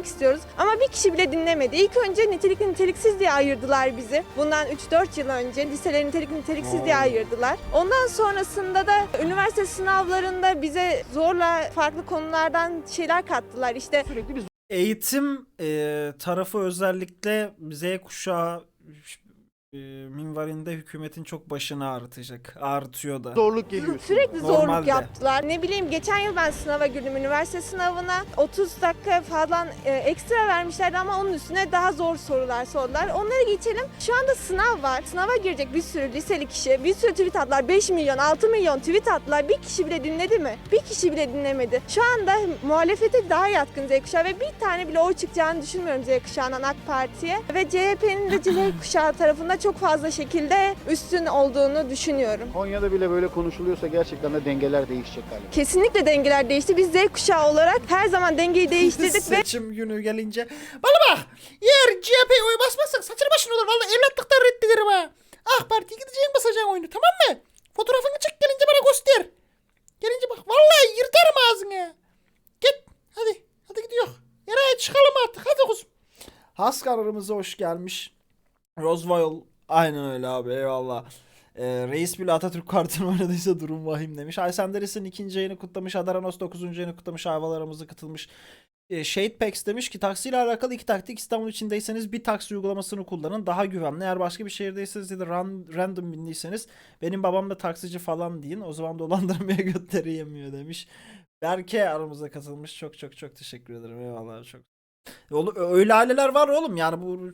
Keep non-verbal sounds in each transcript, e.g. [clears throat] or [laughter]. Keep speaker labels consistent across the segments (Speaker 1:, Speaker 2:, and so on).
Speaker 1: konuşmak istiyoruz. Ama bir kişi bile dinlemedi. İlk önce nitelikli niteliksiz diye ayırdılar bizi. Bundan 3-4 yıl önce liseleri nitelikli niteliksiz diye ayırdılar. Ondan sonrasında da üniversite sınavlarında bize zorla farklı konulardan şeyler kattılar. İşte
Speaker 2: Sürekli bir
Speaker 3: Eğitim e, tarafı özellikle Z kuşağı e, minvalinde hükümetin çok başını ağrıtacak. Ağrıtıyor da.
Speaker 2: zorluk geliyor.
Speaker 1: Sürekli zorluk
Speaker 3: Normalde.
Speaker 1: yaptılar. Ne bileyim geçen yıl ben sınava girdim üniversite sınavına. 30 dakika falan e, ekstra vermişlerdi ama onun üstüne daha zor sorular sordular. Onları geçelim. Şu anda sınav var. Sınava girecek bir sürü liseli kişi. Bir sürü tweet attılar. 5 milyon, 6 milyon tweet attılar. Bir kişi bile dinledi mi? Bir kişi bile dinlemedi. Şu anda muhalefete daha yatkın Z kuşağı ve bir tane bile oy çıkacağını düşünmüyorum Z kuşağından AK Parti'ye. Ve CHP'nin de Z kuşağı tarafında çok fazla şekilde üstün olduğunu düşünüyorum.
Speaker 2: Konya'da bile böyle konuşuluyorsa gerçekten de dengeler değişecek galiba.
Speaker 1: Kesinlikle dengeler değişti. Biz Z kuşağı olarak her zaman dengeyi [laughs] değiştirdik ve
Speaker 3: Seçim günü gelince bana bak eğer CHP'ye oy basmazsak saçını başını olur vallahi evlatlıktan reddederim ha. AK Parti'ye gideceğim basacağım oyunu tamam mı? Fotoğrafını çek gelince bana göster. Gelince bak vallahi yırtarım ağzını. Git hadi hadi gidiyor. Nereye çıkalım artık hadi kuzum. Has kararımıza hoş gelmiş. Roswell aynen öyle abi eyvallah. Ee, reis bile Atatürk kartını [laughs] oynadıysa durum vahim demiş. Aysen Deris'in ikinci yayını kutlamış. Adaranos 9. yayını kutlamış. Ayvalarımızı katılmış. Ee, Shade Packs demiş ki taksiyle alakalı iki taktik. İstanbul içindeyseniz bir taksi uygulamasını kullanın. Daha güvenli. Eğer başka bir şehirdeyseniz ya da ran- random bindiyseniz benim babam da taksici falan deyin. O zaman dolandırmaya [laughs] götleri yemiyor demiş. Berke aramıza katılmış. Çok çok çok teşekkür ederim. Eyvallah çok. Öyle aileler var oğlum. Yani bu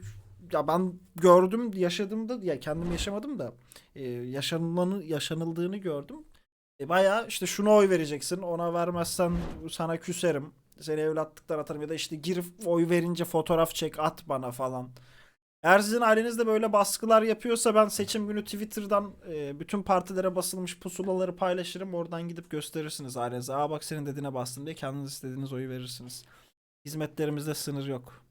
Speaker 3: ya ben gördüm yaşadığımda ya kendim yaşamadım da e, yaşanılanı yaşanıldığını gördüm. E, bayağı işte şuna oy vereceksin ona vermezsen sana küserim seni evlatlıktan atarım ya da işte gir oy verince fotoğraf çek at bana falan. Eğer sizin ailenizde böyle baskılar yapıyorsa ben seçim günü Twitter'dan e, bütün partilere basılmış pusulaları paylaşırım. Oradan gidip gösterirsiniz ailenize. Aa bak senin dediğine bastım diye kendiniz istediğiniz oyu verirsiniz. Hizmetlerimizde sınır yok.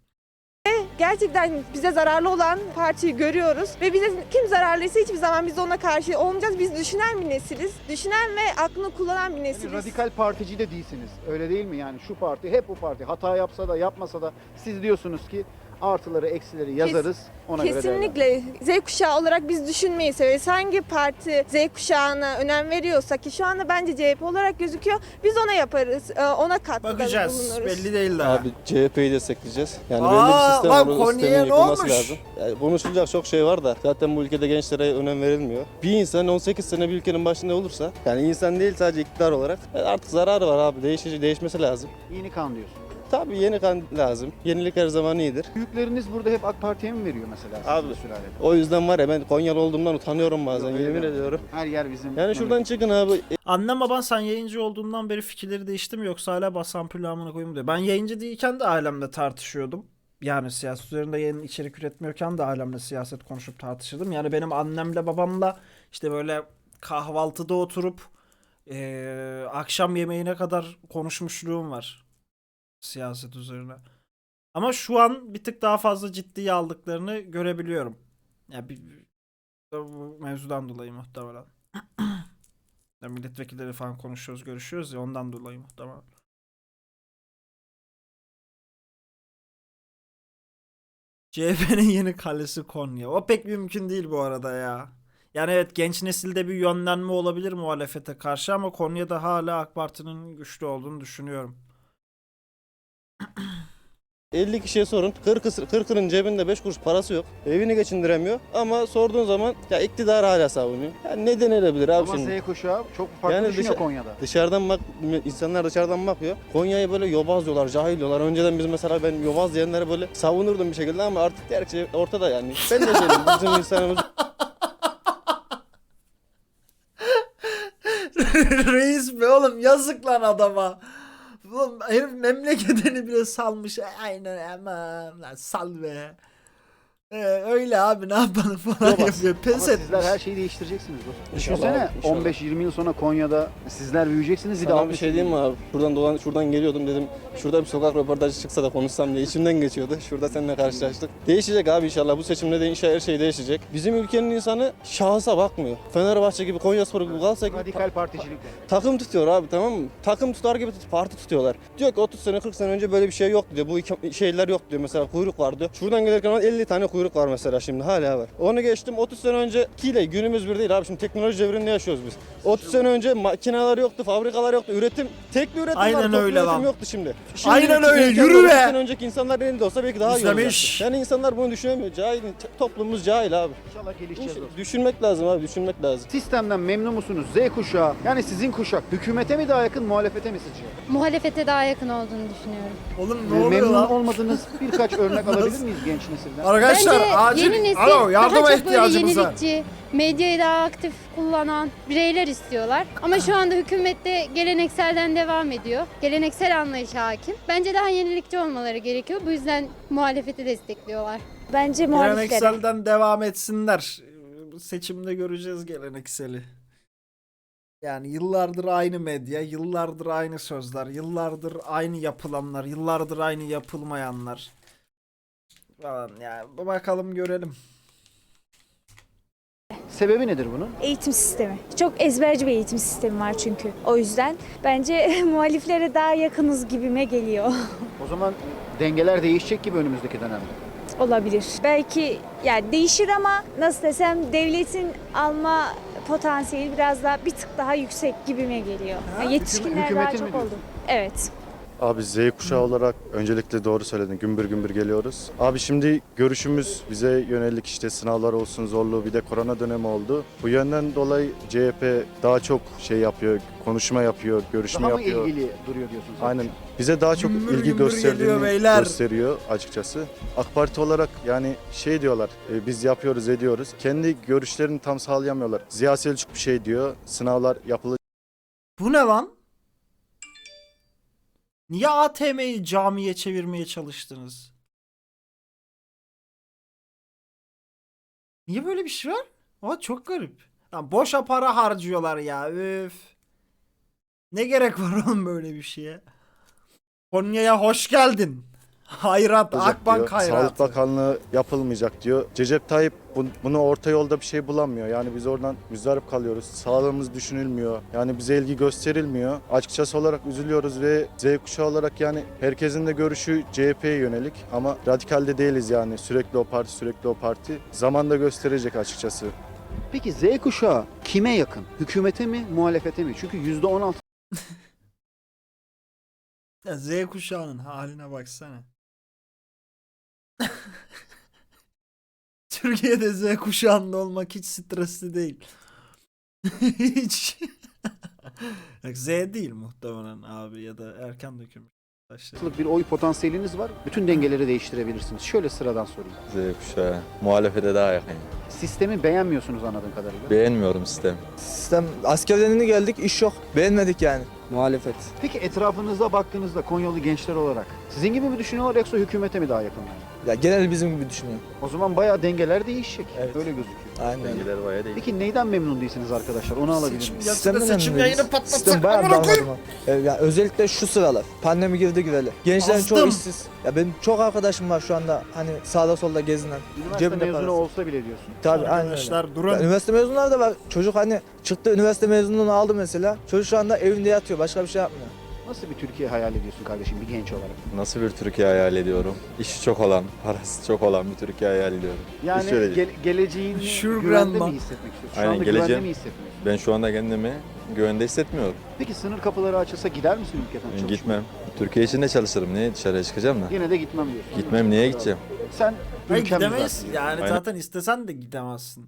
Speaker 1: Gerçekten bize zararlı olan partiyi görüyoruz ve bize kim zararlıysa hiçbir zaman biz ona karşı olmayacağız. Biz düşünen bir nesiliz. Düşünen ve aklını kullanan bir nesiliz.
Speaker 2: radikal partici de değilsiniz. Öyle değil mi? Yani şu parti hep bu parti. Hata yapsa da yapmasa da siz diyorsunuz ki artıları eksileri yazarız. Ona göre.
Speaker 1: Kesinlikle Z kuşağı olarak biz düşünmeyi severiz. Hangi parti Z kuşağına önem veriyorsa ki şu anda bence CHP olarak gözüküyor. Biz ona yaparız. e, Ona katkıda
Speaker 3: Bakacağız.
Speaker 1: bulunuruz.
Speaker 3: Belli değil daha.
Speaker 4: Abi CHP'yi destekleyeceğiz. Yani
Speaker 3: Aa,
Speaker 4: belli bir sistem
Speaker 3: lan
Speaker 4: var. o
Speaker 3: Konya'ya
Speaker 4: sistemin
Speaker 3: ne
Speaker 4: yıkılması
Speaker 3: olmuş?
Speaker 4: lazım. Yani konuşulacak çok şey var da zaten bu ülkede gençlere önem verilmiyor. Bir insan 18 sene bir ülkenin başında olursa yani insan değil sadece iktidar olarak e, artık zararı var abi. Değişici, değişmesi lazım.
Speaker 2: Yeni kan diyorsun.
Speaker 4: Tabii yeni kan lazım. Yenilik her zaman iyidir.
Speaker 2: Büyükleriniz burada hep AK Parti'ye mi veriyor mesela?
Speaker 4: Abi,
Speaker 2: sülalede?
Speaker 4: O yüzden var ya ben Konyalı olduğumdan utanıyorum bazen
Speaker 2: Yok, öyle
Speaker 4: yemin
Speaker 2: deme.
Speaker 4: ediyorum.
Speaker 2: Her yer bizim.
Speaker 4: Yani şuradan çıkın abi.
Speaker 3: Annem baban sen yayıncı olduğundan beri fikirleri değişti mi yoksa hala basan amına koyayım diyor. Ben yayıncı değilken de ailemle tartışıyordum. Yani siyaset üzerinde yayın içerik üretmiyorken de ailemle siyaset konuşup tartışırdım. Yani benim annemle babamla işte böyle kahvaltıda oturup eee, akşam yemeğine kadar konuşmuşluğum var siyaset üzerine. Ama şu an bir tık daha fazla ciddiye aldıklarını görebiliyorum. Ya bir bu mevzudan dolayı muhtemelen. [clears throat] Ya milletvekilleri falan konuşuyoruz, görüşüyoruz ya ondan dolayı muhtemelen. CHP'nin yeni kalesi Konya. O pek mümkün değil bu arada ya. Yani evet genç nesilde bir yönlenme olabilir muhalefete karşı ama Konya'da hala AK Parti'nin güçlü olduğunu düşünüyorum.
Speaker 4: 50 kişiye sorun. 40 40'ının cebinde 5 kuruş parası yok. Evini geçindiremiyor. Ama sorduğun zaman ya iktidar hala savunuyor. Yani ne denilebilir abi
Speaker 2: Ama
Speaker 4: şimdi?
Speaker 2: Z kuşağı çok farklı
Speaker 4: Yani
Speaker 2: düşünüyor
Speaker 4: dışa-
Speaker 2: Konya'da.
Speaker 4: Dışarıdan bak insanlar dışarıdan bakıyor. Konya'yı böyle yobaz diyorlar, cahil diyorlar. Önceden biz mesela ben yobaz diyenleri böyle savunurdum bir şekilde ama artık her şey ortada yani. Ben de şeyim, [laughs] bizim insanımız
Speaker 3: Reis be oğlum yazık lan adama. Herif memleketini bile salmış. Aynen aman lan sal be. Ee, öyle abi ne yapalım falan
Speaker 2: Yobaz.
Speaker 3: yapıyor.
Speaker 2: Ama
Speaker 3: Pes et.
Speaker 2: sizler her şeyi değiştireceksiniz dostum.
Speaker 4: İnşallah
Speaker 2: Düşünsene
Speaker 4: abi, inşallah.
Speaker 2: 15-20 yıl sonra Konya'da sizler büyüyeceksiniz. Bir de
Speaker 4: Sana bir
Speaker 2: 60
Speaker 4: şey diyeyim mi abi? Şuradan dolan, şuradan geliyordum dedim. Şurada bir sokak röportajı çıksa da konuşsam diye içimden geçiyordu. Şurada seninle karşılaştık. Değişecek abi inşallah. Bu seçimde de inşallah her şey değişecek. Bizim ülkenin insanı şahısa bakmıyor. Fenerbahçe gibi, Konyaspor gibi kalsa gibi
Speaker 2: Radikal particilik.
Speaker 4: takım tutuyor abi tamam mı? Takım tutar gibi tut- parti tutuyorlar. Diyor ki 30 sene 40 sene önce böyle bir şey yoktu diyor. Bu iki- şeyler yok diyor. Mesela kuyruk var diyor. Şuradan gelirken 50 tane kuyruk var mesela şimdi hala var. Onu geçtim 30 sene öncekiyle günümüz bir değil abi. Şimdi teknoloji devrinde yaşıyoruz biz. 30 sene önce makineler yoktu, fabrikalar yoktu. Üretim, tek bir üretim
Speaker 3: Aynen
Speaker 4: var. toplu
Speaker 3: öyle
Speaker 4: üretim
Speaker 3: lan.
Speaker 4: yoktu şimdi. Şimdi
Speaker 3: Aynen öyle, yürü
Speaker 4: 30
Speaker 3: be.
Speaker 4: sene önceki insanlar elinde olsa belki daha iyi
Speaker 3: İzlemiş.
Speaker 4: olacaktı. Yani insanlar bunu düşünemiyor. Cahil, toplumumuz cahil abi.
Speaker 2: İnşallah gelişeceğiz dostum.
Speaker 4: Düşünmek lazım abi, düşünmek lazım.
Speaker 2: Sistemden memnun musunuz? Z kuşağı yani sizin kuşak hükümete mi daha yakın muhalefete mi sizce?
Speaker 5: muhalefete daha yakın olduğunu düşünüyorum.
Speaker 3: Oğlum ne oluyor
Speaker 2: memnun
Speaker 3: lan?
Speaker 2: olmadığınız birkaç örnek [laughs] alabilir miyiz genç nesilden?
Speaker 3: Arkadaşlar
Speaker 5: Bence
Speaker 3: acil.
Speaker 5: yeni nesil
Speaker 3: Alo yardıma
Speaker 5: daha çok böyle
Speaker 3: ihtiyacımız var.
Speaker 5: yenilikçi, medyayı daha aktif kullanan bireyler istiyorlar. Ama şu anda hükümette gelenekselden devam ediyor. Geleneksel anlayış hakim. Bence daha yenilikçi olmaları gerekiyor. Bu yüzden muhalefeti destekliyorlar.
Speaker 6: Bence muhaliflere.
Speaker 3: Gelenekselden devam etsinler. Seçimde göreceğiz gelenekseli. Yani yıllardır aynı medya, yıllardır aynı sözler, yıllardır aynı yapılanlar, yıllardır aynı yapılmayanlar. Falan yani bakalım görelim.
Speaker 2: Sebebi nedir bunun?
Speaker 6: Eğitim sistemi. Çok ezberci bir eğitim sistemi var çünkü. O yüzden bence [laughs] muhaliflere daha yakınız gibime geliyor.
Speaker 2: O zaman dengeler değişecek gibi önümüzdeki dönemde.
Speaker 6: Olabilir. Belki yani değişir ama nasıl desem devletin alma potansiyeli biraz daha bir tık daha yüksek gibime geliyor. Yani yetişkinler daha
Speaker 2: hükümetin mi
Speaker 6: çok
Speaker 2: diyorsun?
Speaker 6: oldu. Evet.
Speaker 7: Abi Z kuşağı olarak öncelikle doğru söyledin. Gümbür gümbür geliyoruz. Abi şimdi görüşümüz bize yönelik işte sınavlar olsun zorluğu bir de korona dönemi oldu. Bu yönden dolayı CHP daha çok şey yapıyor, konuşma yapıyor, görüşme
Speaker 2: Daha mı
Speaker 7: yapıyor.
Speaker 2: ilgili duruyor diyorsunuz?
Speaker 7: Aynen. Bize daha çok
Speaker 3: Gümbür
Speaker 7: ilgi
Speaker 3: gümbür geliyor
Speaker 7: gösterdiğini
Speaker 3: beyler.
Speaker 7: gösteriyor açıkçası. AK Parti olarak yani şey diyorlar, e, biz yapıyoruz ediyoruz. Kendi görüşlerini tam sağlayamıyorlar. Ziya Selçuk bir şey diyor, sınavlar yapılacak.
Speaker 3: Bu ne lan? Niye ATM'yi camiye çevirmeye çalıştınız? Niye böyle bir şey var? Aa çok garip. Lan boşa para harcıyorlar ya. Üf. Ne gerek var oğlum böyle bir şeye? Konya'ya hoş geldin. Hayrat,
Speaker 7: yapılacak
Speaker 3: Akbank
Speaker 7: diyor. Sağlık
Speaker 3: hayratı.
Speaker 7: Bakanlığı yapılmayacak diyor. Recep Tayyip bu- bunu orta yolda bir şey bulamıyor. Yani biz oradan müzdarip kalıyoruz. Sağlığımız düşünülmüyor. Yani bize ilgi gösterilmiyor. Açıkçası olarak üzülüyoruz ve Z kuşağı olarak yani herkesin de görüşü CHP'ye yönelik. Ama radikalde değiliz yani. Sürekli o parti, sürekli o parti. Zaman da gösterecek açıkçası.
Speaker 2: Peki Z kuşağı kime yakın? Hükümete mi, muhalefete mi? Çünkü %16 [laughs]
Speaker 3: Ya Z kuşağının haline baksana. Türkiye'de Z kuşağında olmak hiç stresli değil. [laughs] hiç. Bak Z değil muhtemelen abi ya da erken dökülmüş. Taşlar.
Speaker 2: bir oy potansiyeliniz var. Bütün dengeleri değiştirebilirsiniz. Şöyle sıradan sorayım.
Speaker 8: Z kuşağı muhalefete daha yakın.
Speaker 2: Sistemi beğenmiyorsunuz anladığım kadarıyla.
Speaker 8: Beğenmiyorum sistemi.
Speaker 9: Sistem askerden yeni geldik iş yok. Beğenmedik yani.
Speaker 4: Muhalefet.
Speaker 2: Peki etrafınıza baktığınızda Konyalı gençler olarak sizin gibi mi düşünüyorlar yoksa hükümete mi daha yakınlar?
Speaker 9: Ya genel bizim gibi düşünüyorum.
Speaker 2: O zaman bayağı dengeler değişecek.
Speaker 9: Evet.
Speaker 2: Öyle gözüküyor.
Speaker 9: Aynen.
Speaker 8: Dengeler bayağı değil.
Speaker 2: Peki neyden memnun değilsiniz arkadaşlar? Onu alabilir miyiz?
Speaker 9: Sistemden
Speaker 3: seçim
Speaker 9: memnun
Speaker 3: yayını
Speaker 9: değiliz.
Speaker 3: patlatsak
Speaker 9: Sistem bayağı
Speaker 3: amına koyayım.
Speaker 9: darmadağın. Ya özellikle şu sıralar. Pandemi girdi güveli. Gençlerin çoğu işsiz. Ya benim çok arkadaşım var şu anda hani sağda solda gezinen.
Speaker 2: Üniversite
Speaker 9: Cebinde
Speaker 2: mezunu
Speaker 9: parası.
Speaker 2: olsa bile diyorsun.
Speaker 9: Tabii aynen öyle.
Speaker 3: Arkadaşlar durun.
Speaker 9: Ya, üniversite mezunları da var. Çocuk hani çıktı üniversite mezunluğunu aldı mesela. Çocuk şu anda evinde yatıyor. Başka bir şey yapmıyor.
Speaker 2: Nasıl bir Türkiye hayal ediyorsun kardeşim bir genç olarak?
Speaker 8: Nasıl bir Türkiye hayal ediyorum? İşi çok olan, parası çok olan bir Türkiye hayal ediyorum.
Speaker 2: Yani
Speaker 8: Hiç öyle değil.
Speaker 2: ge- geleceğini
Speaker 3: Sure
Speaker 2: güvende
Speaker 3: grandma.
Speaker 2: mi hissetmek istiyorsun? Şu
Speaker 8: Aynen,
Speaker 2: anda güvende
Speaker 8: geleceğim.
Speaker 2: mi hissetmiyorsun?
Speaker 8: Ben şu anda kendimi güvende hissetmiyorum.
Speaker 2: Peki sınır kapıları açılsa gider misin ülkeden? Çalışmaya?
Speaker 8: gitmem. Türkiye için de çalışırım. Niye dışarıya çıkacağım da?
Speaker 2: Yine de gitmem diyorsun.
Speaker 8: Gitmem niye gideceğim?
Speaker 2: Sen
Speaker 3: Hayır,
Speaker 2: ülkemiz
Speaker 3: gidemeyiz.
Speaker 2: zaten.
Speaker 3: Yani
Speaker 8: Aynen.
Speaker 3: zaten istesen de gidemezsin.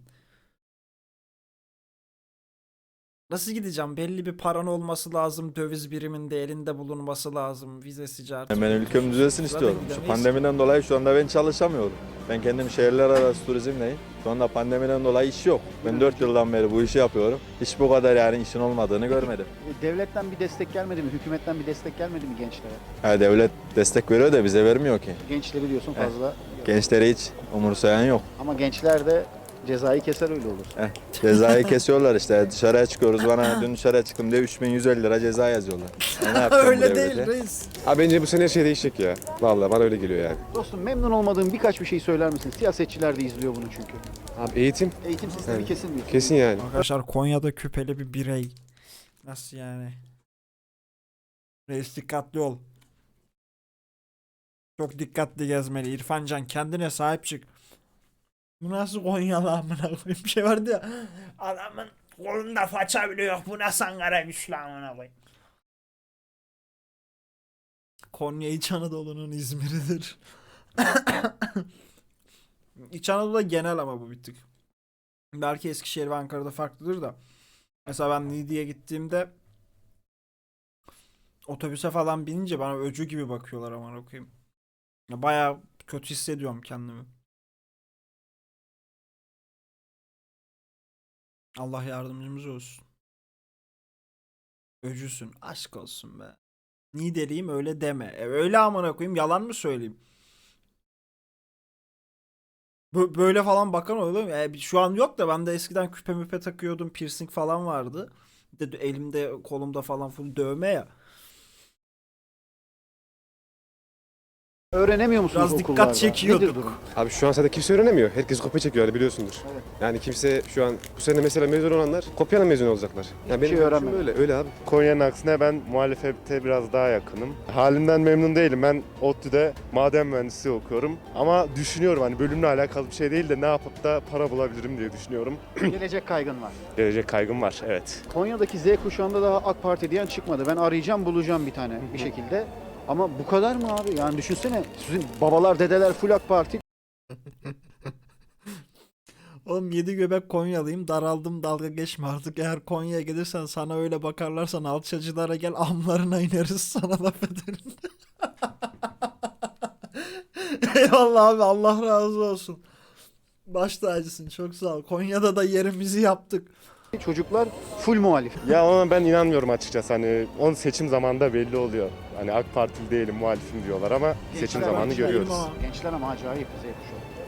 Speaker 3: Nasıl gideceğim? Belli bir paran olması lazım. Döviz biriminde elinde bulunması lazım. Vizesi cartı.
Speaker 8: Ben ülkem düzelsin istiyorum. Şu pandemiden dolayı şu anda ben çalışamıyorum. Ben kendim şehirler arası turizmdeyim. Şu anda pandemiden dolayı iş yok. Ben 4 yıldan beri bu işi yapıyorum. Hiç bu kadar yani işin olmadığını görmedim.
Speaker 2: E, Devletten bir destek gelmedi mi? Hükümetten bir destek gelmedi mi gençlere?
Speaker 8: Ha, devlet destek veriyor da bize vermiyor ki.
Speaker 2: Gençleri diyorsun
Speaker 8: Evet.
Speaker 2: fazla.
Speaker 8: Gençleri hiç umursayan yok.
Speaker 2: Ama gençler de cezayı keser öyle olur.
Speaker 8: Eh, cezayı kesiyorlar işte. Dışarıya çıkıyoruz. Bana [laughs] dün dışarıya çıktım diye 3150 lira ceza yazıyorlar. E ne [laughs] yapacağım bu
Speaker 3: Öyle
Speaker 8: devlete?
Speaker 3: değil reis.
Speaker 10: Ha bence bu sene her şey değişecek ya. Vallahi bana öyle geliyor yani.
Speaker 2: Dostum memnun olmadığın birkaç bir şey söyler misin? Siyasetçiler de izliyor bunu çünkü.
Speaker 10: Abi eğitim
Speaker 2: Eğitim sistemi
Speaker 10: Evet.
Speaker 2: kesin diyorsun.
Speaker 10: kesin yani.
Speaker 3: Arkadaşlar Konya'da küpeli bir birey. Nasıl yani? Reis dikkatli ol. Çok dikkatli gezmeli. İrfancan kendine sahip çık. Bu nasıl Konyalı amına koyayım bir şey vardı ya. Adamın kolunda faça bile yok. Bu nasıl Ankara güçlü amına koyayım. Konya İç Anadolu'nun İzmir'idir. [coughs] İç Anadolu'da genel ama bu bir tık. Belki Eskişehir ve Ankara'da farklıdır da. Mesela ben Niğde'ye gittiğimde otobüse falan binince bana öcü gibi bakıyorlar aman okuyayım. Ya Bayağı kötü hissediyorum kendimi. Allah yardımcımız olsun. Öcüsün. Aşk olsun be. Niğdeliyim öyle deme. E, öyle amına koyayım yalan mı söyleyeyim? Bö- Böyle falan bakan oluyor. Yani şu an yok da ben de eskiden küpe müpe takıyordum. Piercing falan vardı. De elimde kolumda falan full dövme ya.
Speaker 2: Öğrenemiyor musunuz
Speaker 3: Biraz dikkat
Speaker 2: okullarda?
Speaker 3: çekiyorduk.
Speaker 2: Nedir durum?
Speaker 10: Abi şu an zaten kimse öğrenemiyor. Herkes kopya çekiyor hani biliyorsundur.
Speaker 2: Evet.
Speaker 10: Yani kimse şu an bu sene mesela mezun olanlar kopyayla mezun olacaklar. Yani
Speaker 2: şey
Speaker 10: benim görüşüm
Speaker 2: öğrenmedi.
Speaker 10: öyle. Öyle abi.
Speaker 11: Konya'nın aksine ben muhalefete biraz daha yakınım. Halimden memnun değilim. Ben ODTÜ'de maden mühendisliği okuyorum. Ama düşünüyorum hani bölümle alakalı bir şey değil de ne yapıp da para bulabilirim diye düşünüyorum. [clears throat]
Speaker 2: Gelecek kaygın var.
Speaker 11: Gelecek kaygım var, evet.
Speaker 2: Konya'daki Z kuşağında daha AK Parti diyen çıkmadı. Ben arayacağım bulacağım bir tane bir şekilde. Ama bu kadar mı abi? Yani düşünsene sizin babalar dedeler full AK Parti. [laughs]
Speaker 3: Oğlum yedi göbek Konyalıyım daraldım dalga geçme artık eğer Konya'ya gelirsen sana öyle bakarlarsan alçacılara gel amlarına ineriz sana laf ederim. [laughs] Eyvallah abi Allah razı olsun. Baş tacısın çok sağ ol. Konya'da da yerimizi yaptık.
Speaker 2: Çocuklar full muhalif.
Speaker 11: Ya ona ben inanmıyorum açıkçası. Hani onun seçim zamanında belli oluyor. Hani AK Partili değilim, muhalifim diyorlar ama seçim
Speaker 2: Gençler
Speaker 11: zamanı
Speaker 2: var,
Speaker 11: görüyoruz.
Speaker 3: ama.
Speaker 2: Gençler ama acayip Z kuşağı.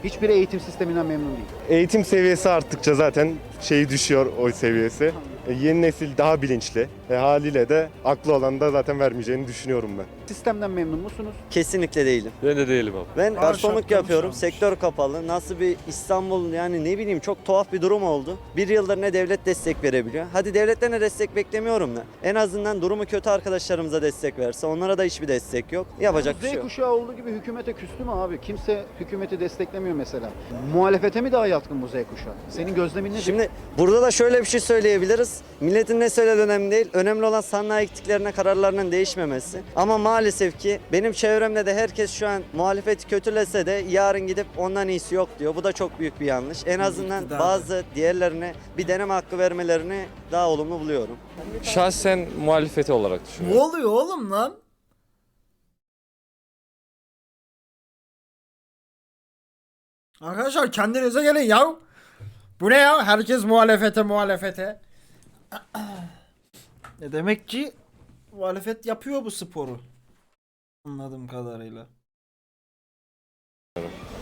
Speaker 2: Hiçbiri eğitim sisteminden memnun değil.
Speaker 11: Eğitim seviyesi arttıkça zaten şeyi düşüyor oy seviyesi. E, yeni nesil daha bilinçli. E, haliyle de aklı olan da zaten vermeyeceğini düşünüyorum ben.
Speaker 2: Sistemden memnun musunuz?
Speaker 12: Kesinlikle değilim.
Speaker 10: Ben de değilim abi.
Speaker 12: Ben
Speaker 3: Aa,
Speaker 12: garsonluk yapıyorum.
Speaker 3: çalmış.
Speaker 12: Sektör kapalı. Nasıl bir İstanbul yani ne bileyim çok tuhaf bir durum oldu. Bir yıldır ne devlet destek verebiliyor. Hadi devletten de destek beklemiyorum da. En azından durumu kötü arkadaşlarımıza destek verse. Onlara da hiçbir destek yok. Yapacak bir
Speaker 2: Z
Speaker 12: şey yok.
Speaker 2: kuşağı olduğu gibi hükümete küstü mü abi? Kimse hükümeti desteklemiyor mesela. Muhalefete mi daha yatkın bu Z kuşağı? Senin gözlemin nedir?
Speaker 12: Şimdi burada da şöyle bir şey söyleyebiliriz. Milletin ne söylediği önemli değil. Önemli olan sanayi gittiklerine kararlarının değişmemesi. Ama maalesef ki benim çevremde de herkes şu an muhalefeti kötülese de yarın gidip ondan iyisi yok diyor. Bu da çok büyük bir yanlış. En azından bazı diğerlerine bir deneme hakkı vermelerini daha olumlu buluyorum.
Speaker 10: Şahsen muhalefeti olarak
Speaker 3: Ne oluyor oğlum lan? Arkadaşlar kendinize gelin ya. Bu ne ya? Herkes muhalefete muhalefete. [clears throat] ne demek ki muhalefet yapıyor bu sporu. Anladığım kadarıyla.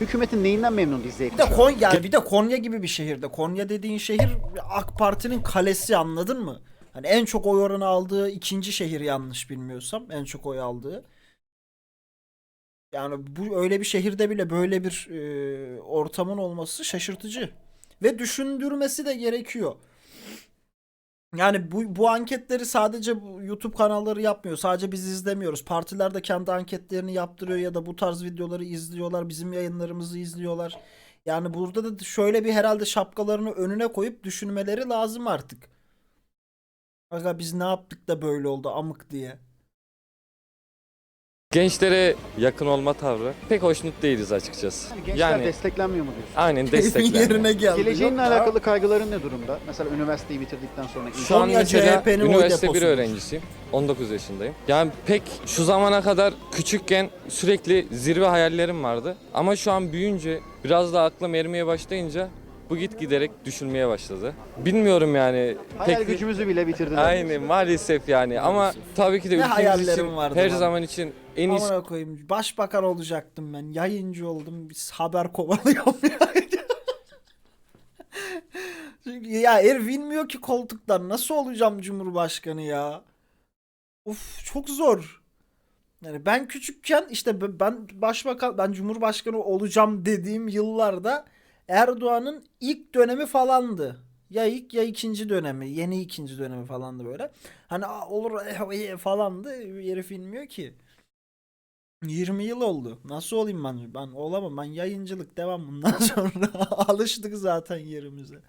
Speaker 2: Hükümetin neyinden memnun değil Z
Speaker 3: Bir de
Speaker 2: kuşağı?
Speaker 3: Konya, bir de Konya gibi bir şehirde. Konya dediğin şehir AK Parti'nin kalesi anladın mı? Hani en çok oy oranı aldığı ikinci şehir yanlış bilmiyorsam. En çok oy aldığı. Yani bu öyle bir şehirde bile böyle bir e, ortamın olması şaşırtıcı. Ve düşündürmesi de gerekiyor. Yani bu, bu anketleri sadece YouTube kanalları yapmıyor. Sadece biz izlemiyoruz. Partiler de kendi anketlerini yaptırıyor ya da bu tarz videoları izliyorlar. Bizim yayınlarımızı izliyorlar. Yani burada da şöyle bir herhalde şapkalarını önüne koyup düşünmeleri lazım artık. Aga biz ne yaptık da böyle oldu amık diye.
Speaker 10: Gençlere yakın olma tavrı pek hoşnut değiliz açıkçası.
Speaker 2: Yani gençler desteklenmiyor mu diyorsun?
Speaker 10: aynen
Speaker 3: Keyfin yerine geldi.
Speaker 2: Geleceğinle
Speaker 3: Yok ya.
Speaker 2: alakalı kaygıların ne durumda? Mesela üniversiteyi bitirdikten sonra
Speaker 10: Şu an
Speaker 3: Konya
Speaker 10: mesela
Speaker 3: CHP'nin oy
Speaker 10: üniversite bir
Speaker 3: deposudur.
Speaker 10: öğrencisiyim. 19 yaşındayım. Yani pek şu zamana kadar küçükken sürekli zirve hayallerim vardı. Ama şu an büyüyünce biraz da aklım ermeye başlayınca Bu git giderek düşülmeye başladı. Bilmiyorum yani.
Speaker 2: Hayal
Speaker 10: pek
Speaker 2: gücümüzü bile bitirdiler.
Speaker 10: Aynen maalesef yani ama tabii ki de ülkemiz
Speaker 3: hayallerim
Speaker 10: için
Speaker 3: vardı
Speaker 10: her
Speaker 3: lan.
Speaker 10: zaman için en iyisi
Speaker 3: Amına koyayım. Başbakan olacaktım ben. Yayıncı oldum. Biz haber kovalıyorum ya. [laughs] Çünkü ya herif inmiyor ki koltuktan. Nasıl olacağım Cumhurbaşkanı ya? Of çok zor. Yani ben küçükken işte ben başbakan ben Cumhurbaşkanı olacağım dediğim yıllarda Erdoğan'ın ilk dönemi falandı. Ya ilk ya ikinci dönemi. Yeni ikinci dönemi falandı böyle. Hani "Aa, olur eh, eh," falandı. Herif inmiyor ki. 20 yıl oldu. Nasıl olayım ben? Ben olamam. Ben yayıncılık devam bundan [laughs] sonra. Alıştık zaten yerimize.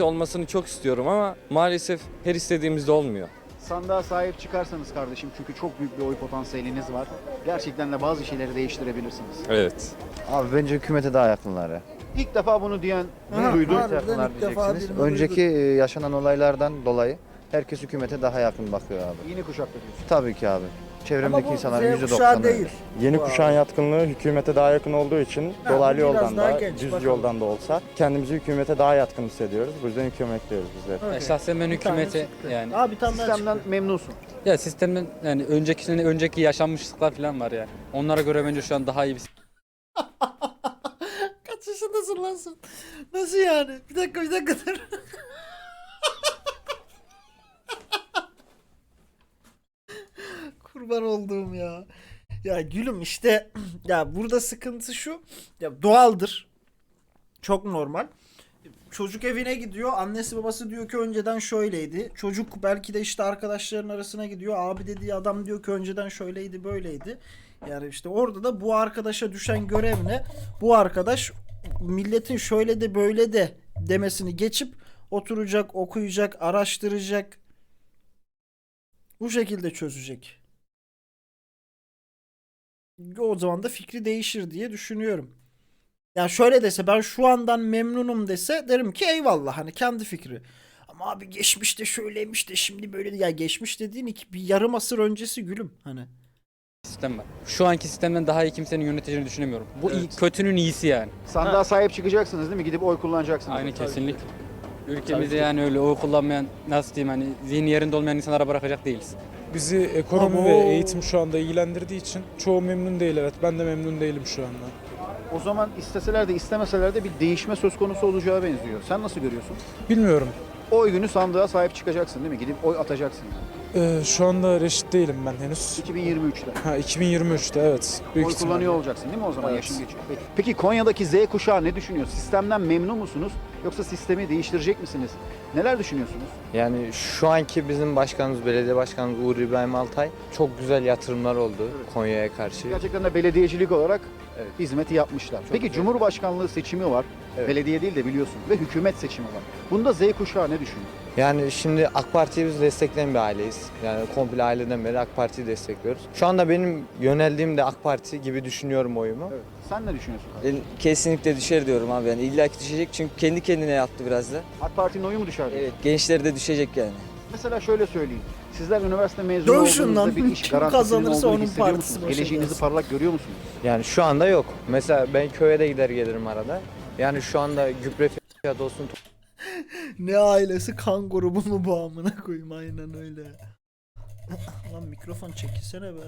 Speaker 10: olmasını çok istiyorum ama maalesef her istediğimizde olmuyor.
Speaker 2: Sandığa sahip çıkarsanız kardeşim çünkü çok büyük bir oy potansiyeliniz var. Gerçekten de bazı şeyleri değiştirebilirsiniz.
Speaker 10: Evet.
Speaker 9: Abi bence hükümete daha yakınlar ya.
Speaker 2: İlk defa bunu diyen
Speaker 3: Ha,
Speaker 2: duydum.
Speaker 3: harbiden
Speaker 9: Yakınlar
Speaker 3: ilk defa
Speaker 9: diyeceksiniz.
Speaker 3: birini
Speaker 9: Önceki e, yaşanan olaylardan dolayı herkes hükümete daha yakın bakıyor abi.
Speaker 2: Yeni kuşakta diyorsun.
Speaker 9: Tabii ki abi. Çevremdeki
Speaker 3: Ama bu
Speaker 9: insanların
Speaker 3: Z
Speaker 9: %90'ı
Speaker 3: kuşağı değil.
Speaker 9: öyle.
Speaker 13: Yeni
Speaker 3: Bu
Speaker 13: kuşağın yatkınlığı hükümete daha yakın olduğu için
Speaker 3: Ha,
Speaker 13: dolaylı
Speaker 3: biraz
Speaker 13: yoldan
Speaker 3: daha
Speaker 13: da
Speaker 3: genç,
Speaker 13: düz
Speaker 3: bakalım.
Speaker 13: yoldan da olsa kendimizi hükümete daha yatkın hissediyoruz. Bu yüzden hükümetliyoruz bizler.
Speaker 3: Okey.
Speaker 14: Şahsen ben
Speaker 3: Bir tane
Speaker 14: hükümete
Speaker 3: çıktı.
Speaker 14: yani
Speaker 3: Aa bir tane daha
Speaker 2: Sistemden
Speaker 3: çıktı.
Speaker 2: memnunsun.
Speaker 14: ya sistemden yani önceki önceki yaşanmışlıklar falan var ya. Onlara göre bence şu an daha iyi bir [laughs]
Speaker 3: Kaç yaşındasın lan sen? Nasıl yani? Bir dakika bir dakika dur. [laughs] Kurban olduğum ya. Ya gülüm işte [clears throat] ya burada sıkıntı şu. Ya doğaldır. Çok normal. Çocuk evine gidiyor. Annesi babası diyor ki önceden şöyleydi. Çocuk belki de işte arkadaşların arasına gidiyor. Abi dediği adam diyor ki önceden şöyleydi böyleydi. Yani işte orada da bu arkadaşa düşen görev ne? Bu arkadaş milletin şöyle de böyle de demesini geçip oturacak, okuyacak, araştıracak. Bu şekilde çözecek. O zaman da fikri değişir diye düşünüyorum. Ya şöyle dese ben şu andan memnunum dese derim ki eyvallah hani kendi fikri. Ama abi geçmişte şöyleymiş de şimdi böyle ya geçmiş dediğin iki, bir yarım asır öncesi gülüm hani.
Speaker 14: sistem var. Şu anki sistemden daha iyi kimsenin yöneteceğini düşünemiyorum. Bu iyi,
Speaker 3: Evet.
Speaker 14: kötünün iyisi yani.
Speaker 2: Sandığa sahip çıkacaksınız değil mi? Gidip oy kullanacaksınız.
Speaker 14: Aynı kesinlik. Ülkemizde yani öyle oy kullanmayan nasıl diyeyim hani zihni yerinde olmayan insanlara bırakacak değiliz.
Speaker 4: Bizi ekonomi
Speaker 3: Ama
Speaker 4: ve
Speaker 3: o-
Speaker 4: eğitim şu anda ilgilendirdiği için çoğu memnun değil evet. Ben de memnun değilim şu anda.
Speaker 2: O zaman isteseler de istemeseler de bir değişme söz konusu olacağı benziyor. Sen nasıl görüyorsun?
Speaker 4: Bilmiyorum.
Speaker 2: Oy günü sandığa sahip çıkacaksın değil mi? Gidip oy atacaksın.
Speaker 4: Ee, şu anda reşit değilim ben henüz.
Speaker 2: 2023'te.
Speaker 4: Ha 2023'te evet. Büyük
Speaker 2: oy
Speaker 4: ihtimalle.
Speaker 2: kullanıyor olacaksın değil mi o zaman
Speaker 4: Evet.
Speaker 2: yaşın geçiyor. Peki. Peki Konya'daki Z kuşağı ne düşünüyor? Sistemden memnun musunuz? Yoksa sistemi değiştirecek misiniz? Neler düşünüyorsunuz?
Speaker 9: Yani şu anki bizim başkanımız, belediye başkanımız Uğur İbrahim Altay çok güzel yatırımlar oldu Konya'ya karşı.
Speaker 2: Gerçekten de belediyecilik olarak
Speaker 9: Evet.
Speaker 2: hizmeti yapmışlar. Peki
Speaker 9: güzel.
Speaker 2: Cumhurbaşkanlığı seçimi var.
Speaker 9: Evet.
Speaker 2: Belediye değil de biliyorsun. Ve hükümet seçimi var. Bunda Z kuşağı ne düşünüyor?
Speaker 9: Yani şimdi AK Parti'yi biz destekleyen bir aileyiz. Yani komple aileden beri AK Parti'yi destekliyoruz. Şu anda benim yöneldiğim de AK Parti gibi düşünüyorum oyumu.
Speaker 2: Evet. Sen ne düşünüyorsun?
Speaker 15: kesinlikle düşer diyorum abi yani illa ki düşecek çünkü kendi kendine yaptı biraz da.
Speaker 2: AK Parti'nin oyu mu düşer? diyorsun?
Speaker 15: gençlere de düşecek yani.
Speaker 2: Mesela şöyle söyleyeyim. Sizler üniversite mezunu
Speaker 3: Dövüşün
Speaker 2: olduğunuzda
Speaker 3: lan.
Speaker 2: bir iş
Speaker 3: Kim
Speaker 2: garantisinin
Speaker 3: kazanırsa
Speaker 2: olduğunu
Speaker 3: onun
Speaker 2: hissediyor
Speaker 3: partisi
Speaker 2: musunuz?
Speaker 3: başa
Speaker 2: Geleceğinizi
Speaker 3: gelsin.
Speaker 2: parlak görüyor musunuz?
Speaker 9: Yani şu anda yok. Mesela ben köye de gider gelirim arada. Yani şu anda gübre fiyatı olsun, [laughs]
Speaker 3: Ne ailesi kan grubu mu bu amına koyayım aynen öyle. [coughs] Lan mikrofon çekilsene be.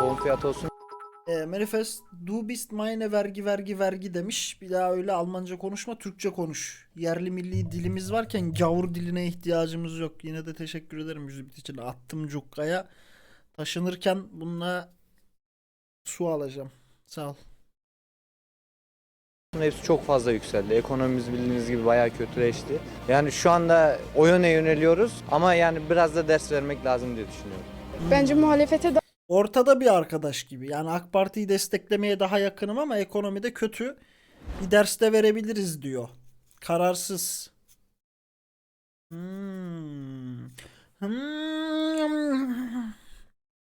Speaker 9: tohum fiyatı olsun
Speaker 3: E, manifest du bist meine vergi vergi vergi demiş. Bir daha öyle Almanca konuşma, Türkçe konuş. Yerli milli dilimiz varken gavur diline ihtiyacımız yok. Yine de teşekkür ederim yüzük için. Attım cukkaya. Taşınırken bununla su alacağım. Sağ ol.
Speaker 9: Hepsi çok fazla yükseldi. Ekonomimiz bildiğiniz gibi bayağı kötüleşti. Yani şu anda o yöne yöneliyoruz ama yani biraz da ders vermek lazım diye düşünüyorum.
Speaker 16: Bence muhalefete
Speaker 3: Ortada bir arkadaş gibi. Yani AK Parti'yi desteklemeye daha yakınım ama ekonomide kötü. Bir ders de verebiliriz diyor. Kararsız. Hmm. Hmm.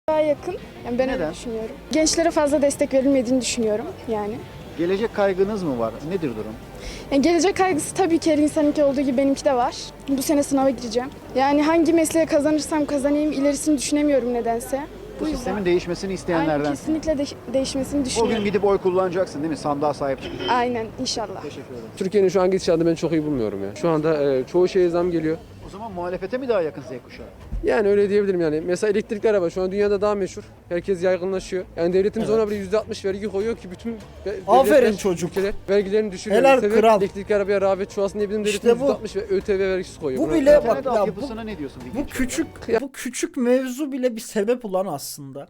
Speaker 16: daha yakın. Yani ben
Speaker 2: Neden?
Speaker 16: düşünüyorum. Gençlere fazla destek verilmediğini düşünüyorum yani.
Speaker 2: Gelecek kaygınız mı var? Nedir durum?
Speaker 16: Yani gelecek kaygısı tabii ki her insanınki olduğu gibi benimki de var. Bu sene sınava gireceğim. Yani hangi mesleğe kazanırsam kazanayım ilerisini düşünemiyorum nedense.
Speaker 2: Bu sistemin değişmesini isteyenlerden.
Speaker 1: kesinlikle değişmesini
Speaker 2: Bugün gidip oy kullanacaksın değil mi? Sandığa sahip çıkacaksın.
Speaker 1: Aynen inşallah.
Speaker 2: Teşekkür ederim.
Speaker 17: Türkiye'nin şu an gidişatını ben çok iyi bulmuyorum ya. Şu anda e, çoğu şeye zam geliyor.
Speaker 2: O zaman muhalefete mi daha yakın Z kuşağı?
Speaker 17: Yani öyle diyebilirim yani. Mesela elektrikli araba şu an dünyada daha meşhur. Herkes yaygınlaşıyor. Yani devletimiz
Speaker 3: Evet.
Speaker 17: ona bile %60 vergi koyuyor ki bütün
Speaker 3: Aferin çocuk.
Speaker 17: ülkeler vergilerini düşürüyor.
Speaker 3: Helal
Speaker 17: Sebep
Speaker 3: kral.
Speaker 17: Elektrikli arabaya rağbet çoğalsın diye bizim
Speaker 3: İşte
Speaker 17: devletimiz
Speaker 3: bu.
Speaker 17: %60 ve ÖTV vergisi koyuyor.
Speaker 3: Bu
Speaker 17: Buna-
Speaker 3: bile- bak ya,
Speaker 2: altyapısına ne diyorsun? bir
Speaker 3: Bu küçük
Speaker 17: Ya-
Speaker 3: bu küçük mevzu bile bir sebep ulan aslında.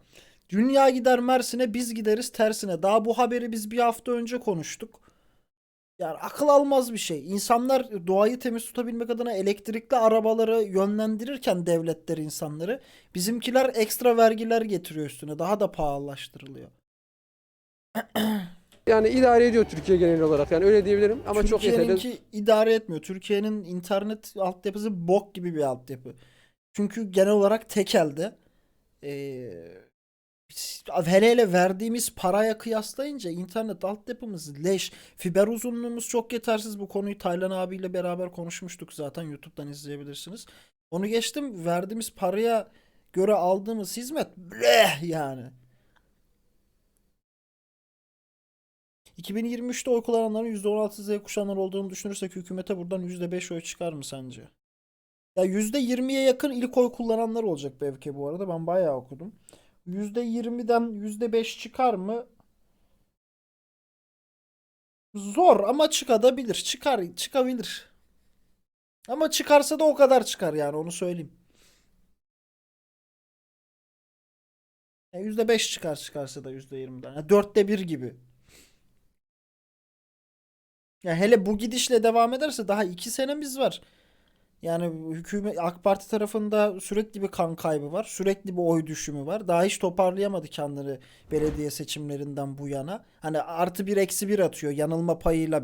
Speaker 3: Dünya gider Mersin'e biz gideriz tersine. Daha bu haberi biz bir hafta önce konuştuk. Yani akıl almaz bir şey. İnsanlar doğayı temiz tutabilmek adına elektrikli arabaları yönlendirirken devletler insanları bizimkiler ekstra vergiler getiriyor üstüne. Daha da pahalılaştırılıyor. [clears throat]
Speaker 17: Yani idare ediyor Türkiye genel olarak. Yani öyle diyebilirim ama çok yeterli.
Speaker 3: Türkiye'ninki idare etmiyor. Türkiye'nin internet altyapısı bok gibi bir altyapı. Çünkü genel olarak tek elde. Ee, hele hele verdiğimiz paraya kıyaslayınca internet altyapımız leş. Fiber uzunluğumuz çok yetersiz. Bu konuyu Taylan abiyle beraber konuşmuştuk zaten. YouTube'dan izleyebilirsiniz. Onu geçtim. Verdiğimiz paraya göre aldığımız hizmet bleh yani. 2023'te oy kullananların %16 Z kuşağından olduğunu düşünürsek hükümete buradan %5 oy çıkar mı sence? Ya %20'ye yakın ilk oy kullananlar olacak belki bu arada. Ben bayağı okudum. %20'den %5 çıkar mı? Zor ama çıkabilir. Çıkar, çıkabilir. Ama çıkarsa da o kadar çıkar yani onu söyleyeyim. Ya %5 çıkar çıkarsa da %20'den. Ya dörtte bir gibi. Ya hele bu gidişle devam ederse daha iki senemiz var. Yani hükümet AK Parti tarafında sürekli bir kan kaybı var. Sürekli bir oy düşümü var. Daha hiç toparlayamadı kendini belediye seçimlerinden bu yana. Hani artı bir eksi bir atıyor yanılma payıyla